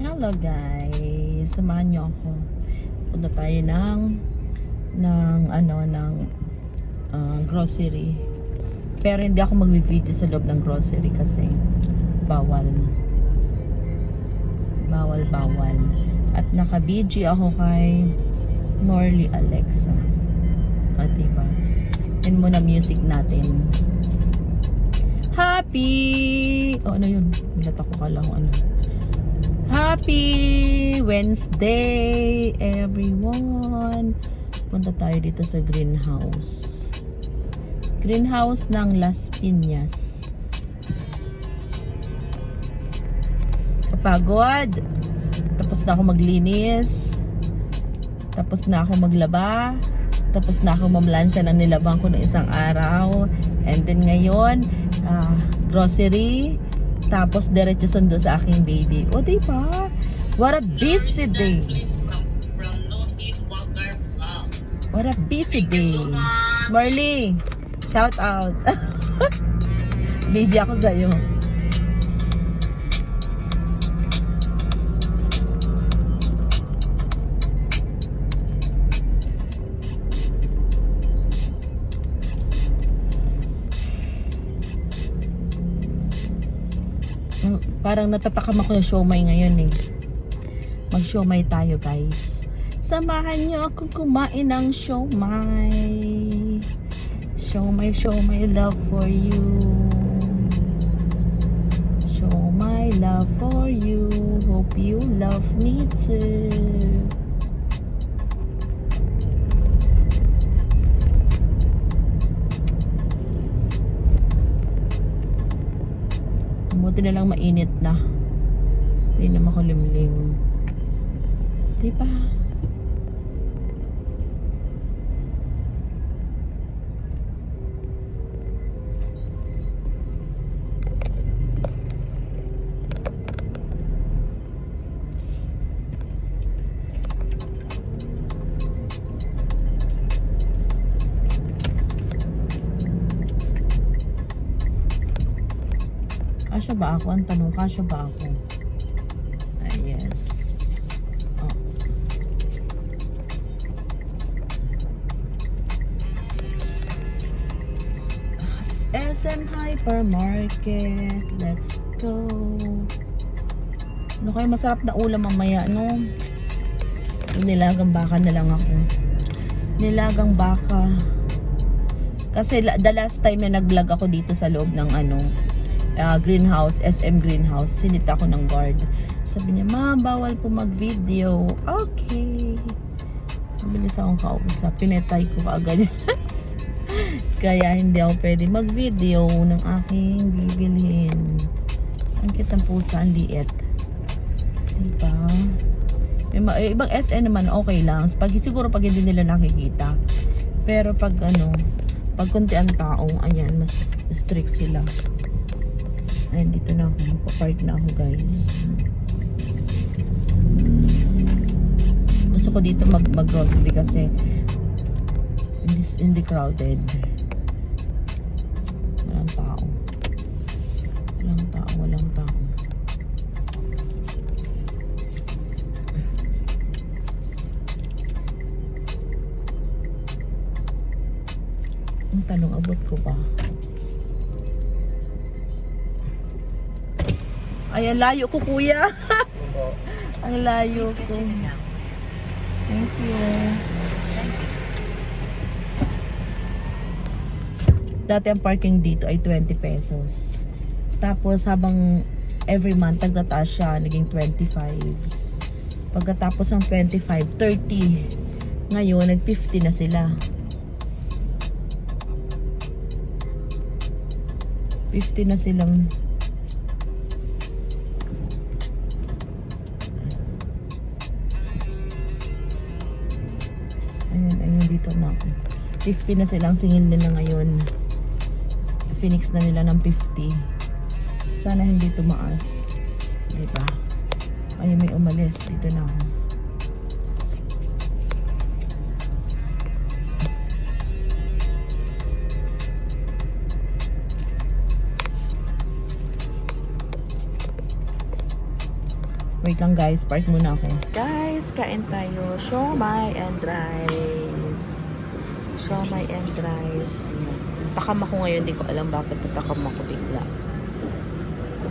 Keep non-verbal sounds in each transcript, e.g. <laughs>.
Hello guys, samahan niyo ako. Punta tayo ng ng ano ng ah, grocery. Pero hindi ako magvi-video sa loob ng grocery kasi bawal. Bawal bawal. At naka-BG ako kay Morley Alexa. O diba? Yan muna music natin. Happy! O ano yun? Nilat ako kala ano. Happy Wednesday, everyone! Punta tayo dito sa greenhouse. Greenhouse ng Las Piñas. Kapagod. Tapos na ako maglinis. Tapos na ako maglaba. Tapos na ako mamlansya ng nilabang ko ng isang araw. And then ngayon, ah, grocery. Tapos diretso sundo sa aking baby. O, diba? What a busy day. What a busy day. Smiley, shout out. <laughs> Busy ako sa'yo. Parang natatakam ako ng siomay ngayon eh. Mag-siomay tayo guys. Samahan niyo akong kumain ng siomay. Siomay, siomay love for you. Show my love for you. Hope you love me too. Buti na lang mainit na. Hindi na makulimlim. Diba? Kasya ba ako? Ang tanong, kasya ba ako? Ay, yes. Oh. SM Hypermarket. Let's go. Ano kayo masarap na ulam mamaya, no? Nilagang baka na lang ako. Nilagang baka. Kasi the last time na nag-vlog ako dito sa loob ng ano, uh, greenhouse, SM greenhouse, sinita ko ng guard. Sabi niya, ma, bawal po mag-video. Okay. Mabilis akong kausap. Pinetay ko agad. <laughs> Kaya hindi ako pwede mag-video ng aking bibilhin. Ang kitang pusa, ang liit. Diba? May ma- eh, ibang SN naman okay lang. Pag, siguro pag hindi nila nakikita. Pero pag ano, pag kunti ang tao, ayan, mas strict sila. Ayan, dito na ako. Magpa-park na ako, guys. Gusto ko dito mag mag-grocery kasi hindi, hindi crowded. Walang tao. Walang tao, walang tao. Ang tanong, abot ko ba? Ay, ang layo ko, kuya. <laughs> ang layo ko. Thank you. Dati ang parking dito ay 20 pesos. Tapos habang every month nagtataas siya, naging 25. Pagkatapos ng 25, 30. Ngayon, nag-50 na sila. 50 na silang dito na ako. 50 na silang singil nila ngayon. Phoenix na nila ng 50. Sana hindi tumaas. Diba? Ayun, may umalis. Dito na ako. Wait lang guys, park muna ako. Guys, kain tayo. Siomay and rice. Siomay and rice. Ayan. Natakam ako ngayon, di ko alam bakit natakam ako bigla.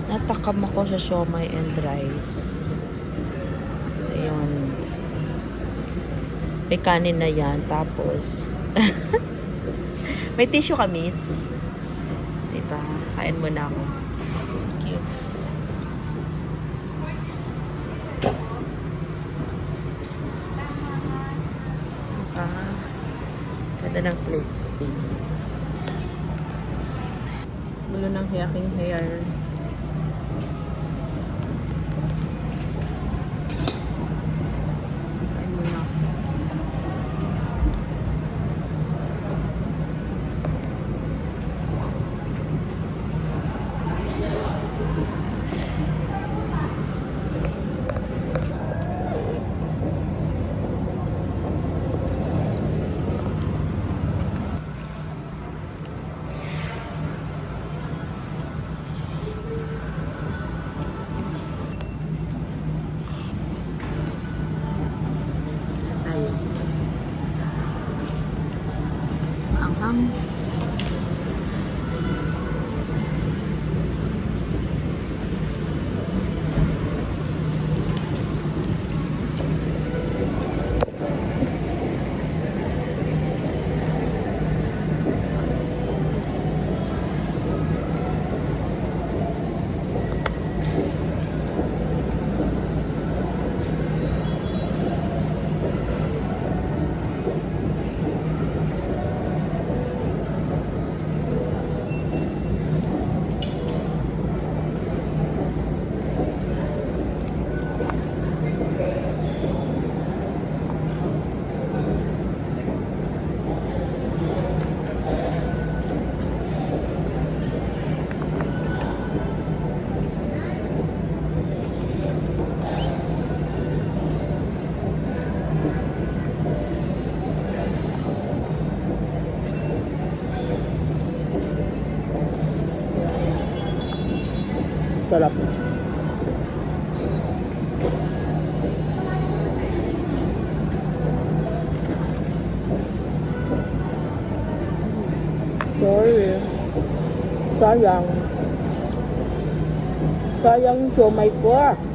Natakam ako sa siomay and rice. So, yun. May kanin na yan. Tapos, <laughs> may tissue ka, miss. Diba? Kain muna ako. Thank you. Ah, ganda ng place din. Gulo ng aking hair. um, Sarap. Sorry. Sayang. Sayang yung siomay ko ah.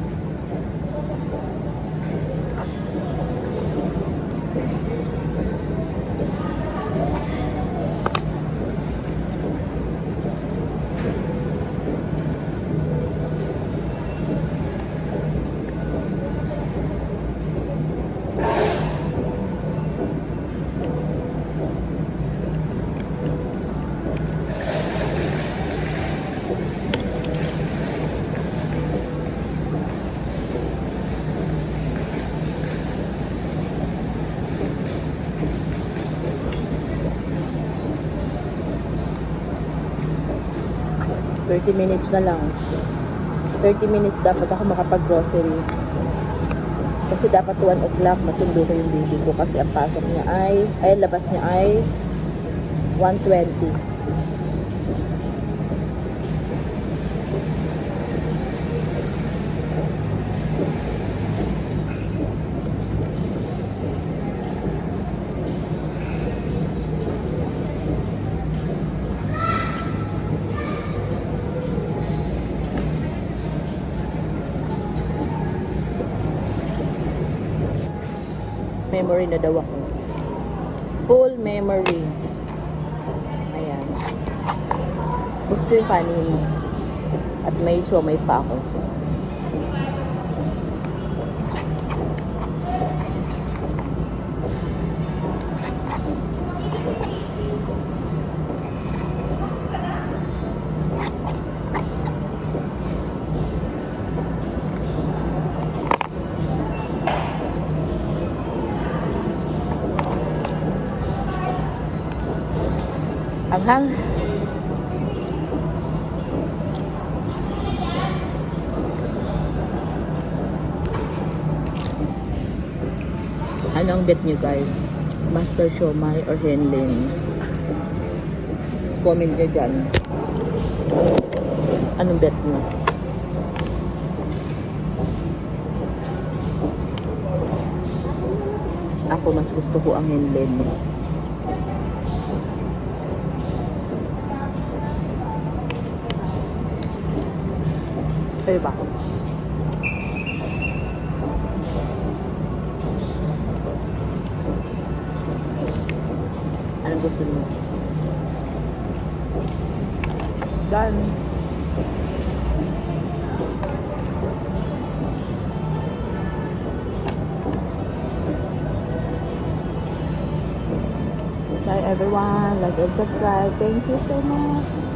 Thirty minutes na lang. 30 minutes dapat ako makapag-grocery. Kasi dapat 1 o'clock masundo ko yung baby ko kasi ang pasok niya ay, ay labas niya ay 1.20. Memory na daw ako. Full memory. Ayan. Gusto yung kanin. At may siomay pa ako. lang. Ano Anong bet nyo guys? Master Shomai or Henlin? Comment nyo dyan. Anong bet nyo? Ako mas gusto ko ang Henlin. Henlin. Ba? Anong gusto mo? Done. Bye everyone. Like and subscribe. Thank you so much.